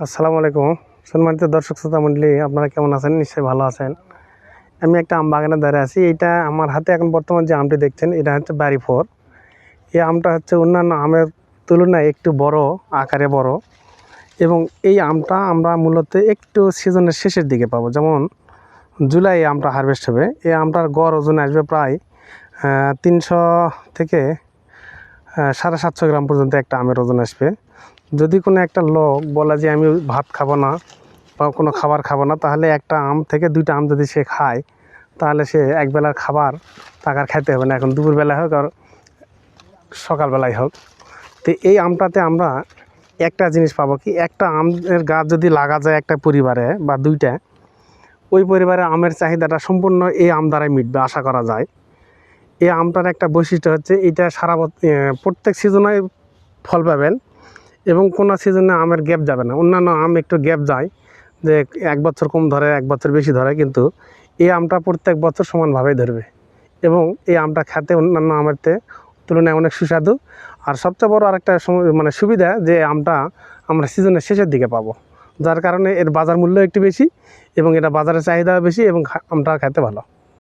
আসসালামু আলাইকুম। সম্মানিত দর্শক শ্রোতা মণ্ডলী, আপনারা কেমন আছেন? নিশ্চয়ই ভালো আছেন। আমি একটা আম বাগানে দাঁড়িয়ে আছি। এটা আমার হাতে এখন বর্তমান যে আমটি দেখছেন, এটা হচ্ছে বাড়ি ফোর। এই আমটা হচ্ছে অন্যান্য আমের তুলনায় একটু বড়, আকারে বড়। এবং এই আমটা আমরা মূলত একটু সিজনের শেষের দিকে পাবো। যেমন জুলাই আমটা হারভেস্ট হবে। এই আমটার গড় ওজন আসবে প্রায় তিনশো থেকে সাড়ে সাতশো গ্রাম পর্যন্ত একটা আমের ওজন আসবে। যদি কোনো একটা লোক বলে যে, আমি ভাত খাব না বা কোনো খাবার খাব না, তাহলে একটা আম থেকে দুইটা আম যদি সে খায়, তাহলে সে একবেলার খাবার তাকে আর খাইতে হবে না। এখন দুপুরবেলা হোক আর সকালবেলায় হোক। তো এই আমটাতে আমরা একটা জিনিস পাবো কি, একটা আমের গাছ যদি লাগা যায় একটা পরিবারে বা দুইটা, ওই পরিবারে আমের চাহিদাটা সম্পূর্ণ এই আম দ্বারাই মিটবে, আশা করা যায়। এই আমটার একটা বৈশিষ্ট্য হচ্ছে এটা সারা প্রত্যেক সিজনে ফল পাবেন এবং কোনো সিজনে আমের গ্যাপ যাবে না। অন্যান্য আম একটু গ্যাপ যায়, যে এক বছর কম ধরে, এক বছর বেশি ধরে, কিন্তু এই আমটা প্রত্যেক বছর সমানভাবেই ধরবে। এবং এই আমটা খেতে অন্যান্য আমের তে তুলনায় অনেক সুস্বাদু। আর সবচেয়ে বড় আরেকটা মানে সুবিধা, যে আমটা আমরা সিজনের শেষের দিকে পাবো। যার কারণে এর বাজার মূল্য একটু বেশি এবং এটা বাজারের চাহিদাও বেশি এবং আমটা খেতে ভালো।